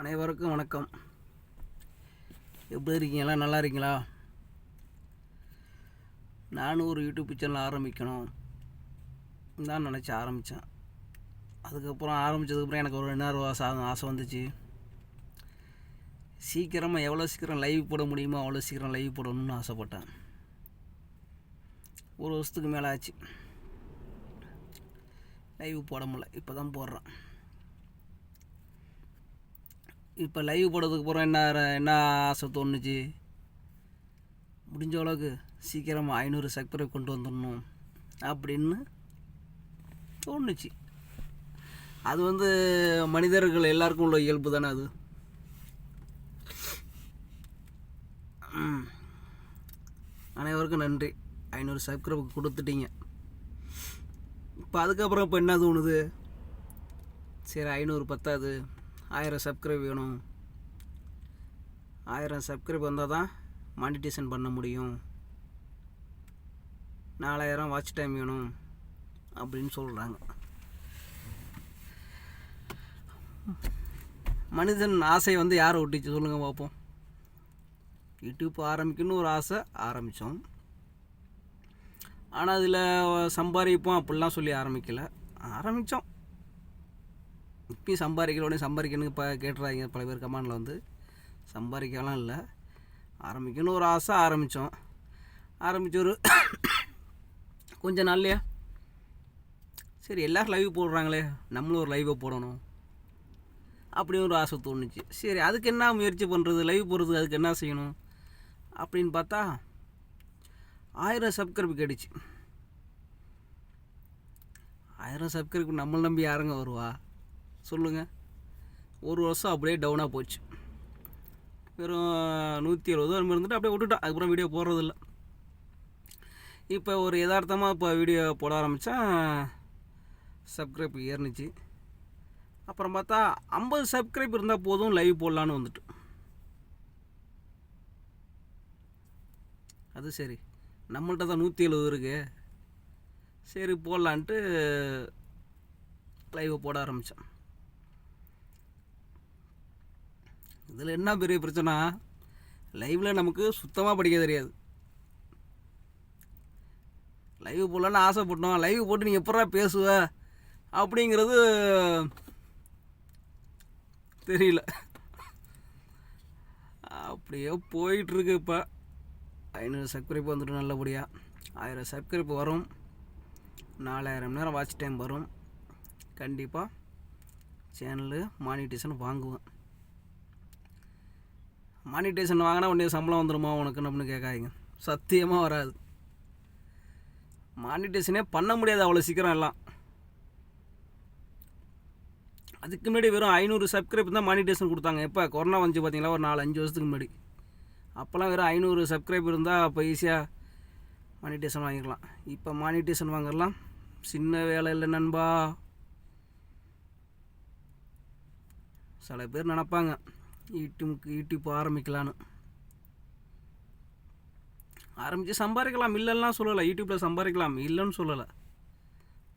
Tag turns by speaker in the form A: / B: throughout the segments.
A: அனைவருக்கும் வணக்கம். எப்படி இருக்கீங்களா நல்லா இருக்கீங்களா? நானும் ஒரு யூடியூப் சேனல் ஆரம்பிக்கணும் தான் நினச்சி ஆரம்பித்தேன் அதுக்கப்புறம் ஆரம்பித்ததுக்கப்புறம் எனக்கு ஒரு இன்னொரு ஆசை ஆசை வந்துச்சு. சீக்கிரமாக எவ்வளோ சீக்கிரம் லைவ் போட முடியுமோ அவ்வளோ சீக்கிரம் லைவ் போடணும்னு ஆசைப்பட்டேன். ஒரு வருஷத்துக்கு மேலே ஆச்சு. லைவ் போட முடியல. இப்போ தான் போடுறேன். இப்போ லைவ் போடுறதுக்கு அப்புறம் என்ன என்ன ஆசை தோணுச்சு? முடிஞ்ச அளவுக்கு சீக்கிரமாக ஐநூறு சப்ஸ்கிரைப் கொண்டு வந்துடணும் அப்படின்னு தோணுச்சு. அது வந்து மனிதர்கள் எல்லாருக்கும் உள்ள இயல்பு தானே அது? அனைவருக்கும் நன்றி. ஐநூறு சப்ஸ்கிரைப் கொடுத்துட்டீங்க. இப்போ அதுக்கப்புறம் இப்போ என்ன தோணுது? சரி ஐநூறு பத்தாது. ஆயிரம் சப்ஸ்கிரைப் வேணும். ஆயிரம் சப்ஸ்கிரைப் வந்தால் தான் மானிட்டேஷன் பண்ண முடியும். நாலாயிரம் வாட்ச் டைம் வேணும் அப்படின்னு சொல்கிறாங்க மனிதன் ஆசை வந்து யாரை ஒட்டிச்சு சொல்லுங்கள் பார்ப்போம். யூடியூப் ஆரம்பிக்கணும்னு ஒரு ஆசை ஆரம்பித்தோம் ஆனால் அதில் சம்பாதிப்போம் அப்படிலாம் சொல்லி ஆரம்பிக்கலை. ஆரம்பித்தோம் இப்பயும் சம்பாதிக்கிற உடனே சம்பாதிக்கணும்னு இப்போ கேட்டுறாங்க பல பேர் கமாண்டில் வந்து. சம்பாதிக்கலாம் இல்லை. ஆரம்பிக்கணும்னு ஒரு ஆசை ஆரம்பித்தோம் ஆரம்பித்த ஒரு கொஞ்சம் நாள்லையா. சரி எல்லோரும் லைவ் போடுறாங்களே. நம்மளும் ஒரு லைவை போடணும். அப்படின்னு ஒரு ஆசை தோணுச்சு. சரி அதுக்கு என்ன முயற்சி பண்ணுறது லைவ் போடுறதுக்கு அதுக்கு என்ன செய்யணும்? அப்படின்னு பார்த்தா ஆயிரம் சப்ஸ்கிரைப் கேட்டுச்சு. ஆயிரம் சப்ஸ்கிரைப் நம்மளை நம்பி யாருங்க வருவா? சொல்லுங்கள் ஒரு வருஷம் அப்படியே டவுனாக போச்சு. வெறும் நூற்றி எழுபது வரும் இருந்துட்டு அப்படியே விட்டுட்டோம். அதுக்கப்புறம் வீடியோ போடுறதில்ல. இப்போ ஒரு யதார்த்தமாக இப்போ வீடியோ போட ஆரம்பித்தா சப்ஸ்கிரைப் ஏறினுச்சு. அப்புறம் பார்த்தா ஐம்பது சப்ஸ்கிரைப் இருந்தால் போதும் லைவ் போடலான்னு வந்துட்டு. அது சரி. நம்மள்ட்ட தான் நூற்றி எழுபது இருக்கு. சரி போடலான்ட்டு லைவை போட ஆரம்பித்தேன் இதில் என்ன பெரிய பிரச்சனை? லைவில் நமக்கு சுத்தமாக படிக்க தெரியாது. லைவ் போடலான்னு ஆசைப்பட்டோம். லைவ் போட்டு நீ எப்படா பேசுவ? அப்படிங்கிறது தெரியல. அப்படியே போயிட்டுருக்கு இப்போ. ஐநூறு சப்ஸ்கிரைப் வந்துட்டு நல்லபடியாக ஆயிரம் சப்ஸ்கிரைப் வரும். நாலாயிரம் நேரம் வாட்ச் டைம் வரும். கண்டிப்பாக சேனலு மானிட்டேஷன் வாங்குவேன். மானிட்டேஷன் வாங்கினா உடனே சம்பளம் வந்துடுமா உனக்கு அப்படின்னு கேட்காதீங்க. சத்தியமாக வராது. மானிட்டேஷனே பண்ண முடியாது அவ்வளோ சீக்கிரம் எல்லாம். அதுக்கு முன்னாடி வெறும் ஐநூறு சப்ஸ்கிரைப் தான் மானிட்டேஷன் கொடுத்தாங்க. எப்போ? கொரோனா வந்துச்சு பார்த்தீங்களா ஒரு நாலு அஞ்சு வருஷத்துக்கு முன்னாடி. அப்போல்லாம் வெறும் ஐநூறு சப்ஸ்கிரைப் இருந்தால் அப்போ ஈஸியாக மானிட்டேஷன் வாங்கிக்கலாம் இப்போ மானிட்டேஷன் வாங்கலாம் சின்ன வேலை இல்லை நண்பா. சில பேர் நினப்பாங்க. யூடியூப்க்கு யூடியூப் ஆரம்பிக்கலான்னு. ஆரம்பித்து சம்பாதிக்கலாம். இல்லைன்னா சொல்லலை. யூடியூப்பில் சம்பாதிக்கலாம். இல்லைன்னு சொல்லலை.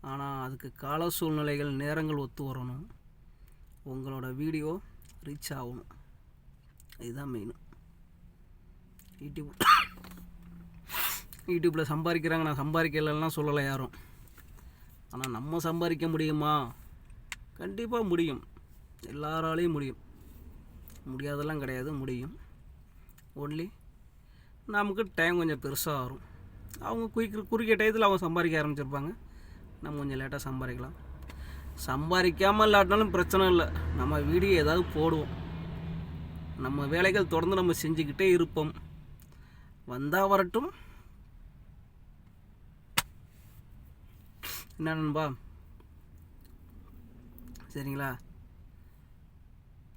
A: ஆனால் அதுக்கு கால சூழ்நிலைகள் நேரங்கள் ஒத்து வரணும். உங்களோட வீடியோ ரீச் ஆகணும் இதுதான் மெயின் யூடியூப். யூடியூப்பில் சம்பாதிக்கிறாங்க. நான் சம்பாதிக்கலைன்னா சொல்லலை யாரும். ஆனால் நம்ம சம்பாதிக்க முடியுமா? கண்டிப்பாக முடியும். எல்லாராலையும் முடியும். முடியாதெல்லாம் கிடையாது முடியும். ஒன்லி நமக்கு டைம் கொஞ்சம் பெருசாக வரும். அவங்க குயிக் குறுகிய டயத்தில் அவங்க சம்பாதிக்க ஆரம்பிச்சிருப்பாங்க. நம்ம கொஞ்சம் லேட்டாக சம்பாதிக்கலாம். சம்பாதிக்காமல் இல்லாட்டினாலும் பிரச்சனை இல்லை. நம்ம வீடியோ ஏதாவது போடுவோம். நம்ம வேலைகள் தொடர்ந்து நம்ம செஞ்சுக்கிட்டே இருப்போம். வந்தால் வரட்டும். என்ன நண்பா? சரிங்களா?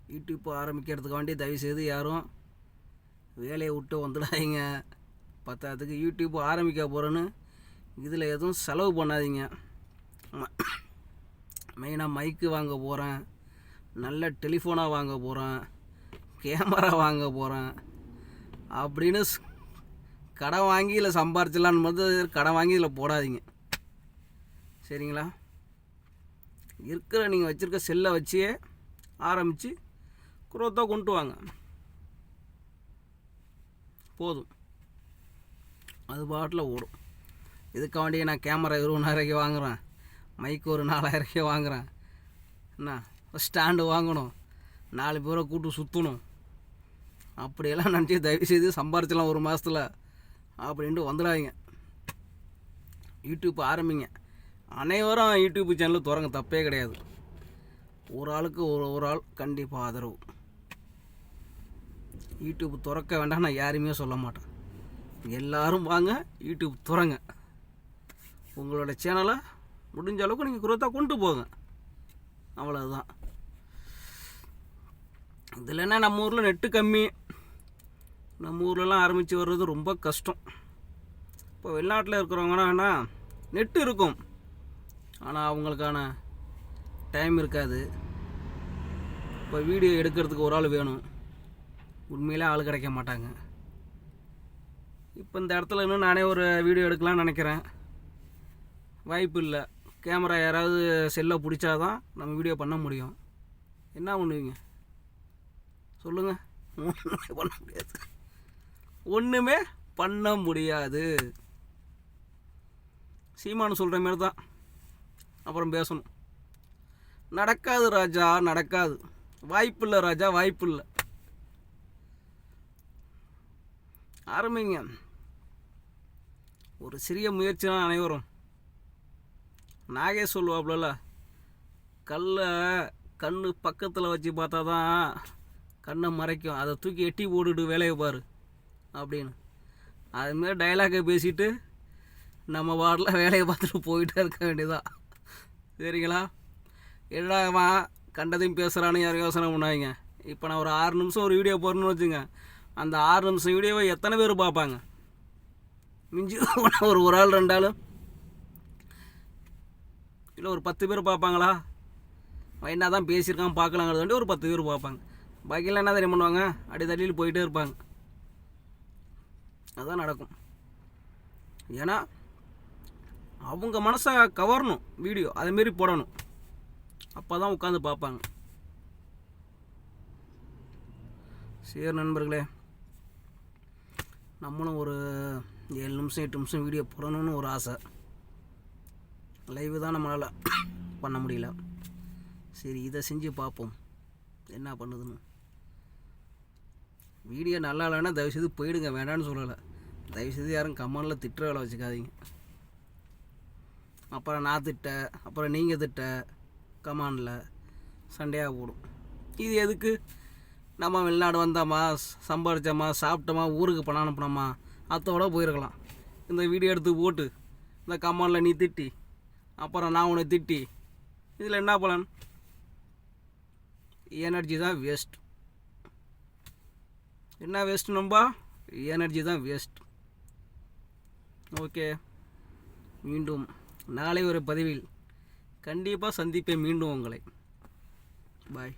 A: யூடியூப் தயவு தயவுசெய்து யாரும் வேலையை விட்டு வந்துடாதீங்க. பத்தாததுக்கு யூடியூப் ஆரம்பிக்க போகிறேன்னு இதில் எதுவும் செலவு பண்ணாதீங்க. மெயினாக மைக்கு வாங்க போகிறேன் நல்ல டெலிஃபோனாக வாங்க போகிறேன் கேமரா வாங்க போகிறேன் அப்படின்னு ஸ்- கடன் வாங்கி இல்லை சம்பாரிச்சிடலான்னு போது கடன் வாங்கி இதில் போடாதீங்க. சரிங்களா? இருக்கிற நீங்கள் வச்சுருக்க செல்லை வச்சே ஆரம்பித்து குரோத்தாக கொண்டு வாங்க. போதும். அது பாட்டில் ஓடும். இதுக்காண்டி நான் கேமரா இருபதாயிரக்கு வாங்குகிறேன் மைக் ஒரு நாலாயிரக்கு வாங்குகிறேன் என்ன? ஸ்டாண்டு வாங்கணும். நாலு பேரை கூட்டு சுற்றணும் அப்படியெல்லாம் நினச்சி தயவு செய்து சம்பாரிச்சலாம் ஒரு மாதத்தில் அப்படின்ட்டு வந்துடாதீங்க. யூடியூப் ஆரம்பிங்க. அனைவரும் யூடியூப் சேனல் திறங்க தப்பே கிடையாது. ஒரு ஆளுக்கு ஒரு ஒரு ஆள் கண்டிப்பாக ஆதரவு. யூடியூப் திறக்க வேண்டாம் நான் யாருமே சொல்ல மாட்டேன். எல்லோரும் வாங்க யூடியூப் திறங்க. உங்களோட சேனலை முடிஞ்ச அளவுக்கு நீங்கள் குரோத்தாக கொண்டு போங்க. அவ்வளோதான் இதில் என்ன நம்ம ஊரில் நெட்டு கம்மி. நம்ம ஊர்லலாம் ஆரம்பித்து வர்றது ரொம்ப கஷ்டம். இப்போ வெளிநாட்டில் இருக்கிறவங்கன்னா நெட்டு இருக்கும். ஆனால் அவங்களுக்கான டைம் இருக்காது. இப்போ வீடியோ எடுக்கிறதுக்கு ஒரு ஆள் வேணும். உண்மையிலே ஆள் கிடைக்க மாட்டாங்க. இப்போ இந்த இடத்துல இன்னும் நானே ஒரு வீடியோ எடுக்கலாம்னு நினைக்கிறேன். வாய்ப்பு இல்லை. கேமரா யாராவது செல்லை பிடிச்சாதான் நம்ம வீடியோ பண்ண முடியும். என்ன பண்ணுவீங்க? சொல்லுங்கள் ஒன்றுமே பண்ண முடியாது. ஒன்றுமே பண்ண முடியாது சீமானு சொல்கிற மாதிரி தான் அப்புறம் பேசணும். நடக்காது ராஜா நடக்காது. வாய்ப்பில்லை ராஜா வாய்ப்பில்லை ஆரம்பிங்க ஒரு சிறிய முயற்சி தான் அனைவரும். நாகே சொல்லுவாப்புல கல்லை கண் பக்கத்தில் வச்சு பார்த்தா தான் கண்ணை மறைக்கும். அதை தூக்கி எட்டி போட்டுட்டு வேலையை பாரு அப்படின்னு. அதுமாரி டைலாகை பேசிட்டு நம்ம வார்டில் வேலையை பார்த்துட்டு போயிட்டே இருக்க வேண்டியதான் சரிங்களா? என்னடாமா கண்டதையும் பேசுகிறான்னு யாரும் யோசனை பண்ணாதீங்க. இப்போ நான் ஒரு ஆறு நிமிஷம் ஒரு வீடியோ போடணும்னு வச்சுங்க அந்த ஆறு நிமிஷம் வீடியோவை எத்தனை பேர் பார்ப்பாங்க? மிஞ்சி ஒரு ஒரு ஆள் ரெண்டு ஆள். இல்லை ஒரு பத்து பேர் பார்ப்பாங்களா? என்ன தான் பேசியிருக்கான் பார்க்கலாங்கிறது வேண்டி ஒரு பத்து பேர் பார்ப்பாங்க. பாக்கியெல்லாம் என்ன தெரியும் பண்ணுவாங்க? அடி தள்ளியில் போயிட்டே இருப்பாங்க. அதுதான் நடக்கும். ஏன்னா அவங்க மனசை கவரணும் வீடியோ அதேமாரி போடணும். அப்போ தான் உட்காந்து பார்ப்பாங்க. சரி நண்பர்களே. நம்மளும் ஒரு ஏழு நிமிஷம் எட்டு நிமிஷம் வீடியோ போடணும்னு ஒரு ஆசை. லைவு தான் நம்மளால் பண்ண முடியல. சரி இதை செஞ்சு பார்ப்போம். என்ன பண்ணுதுன்னு. வீடியோ நல்லா இல்லைன்னா தயவுசெய்து போயிடுங்க. வேண்டாம்னு சொல்லலை. தயவுசெய்து யாரும் கமெண்டில் திட்டுற வேலை வச்சுக்காதீங்க. அப்புறம் நான் திட்ட அப்புறம் நீங்கள் திட்ட கமாண்டில் சண்டையாக போடும். இது எதுக்கு? நம்ம வெளிநாடு வந்தோமா சம்பாதிச்சோமா சாப்பிட்டோமா ஊருக்கு பணம் அனுப்பினோமா அத்தோட போயிருக்கலாம். இந்த வீடியோ எடுத்து போட்டு இந்த கமாண்டில் நீ திட்டி அப்புறம் நான் உன்னை திட்டி இதில் என்ன பலன்? எனர்ஜி தான் வேஸ்ட் என்ன வேஸ்ட் நம்பா எனர்ஜி தான் வேஸ்ட் ஓகே மீண்டும் நாளை ஒரு பதிவில் கண்டிப்பாக சந்திப்பேன். மீண்டும் உங்களை. பாய்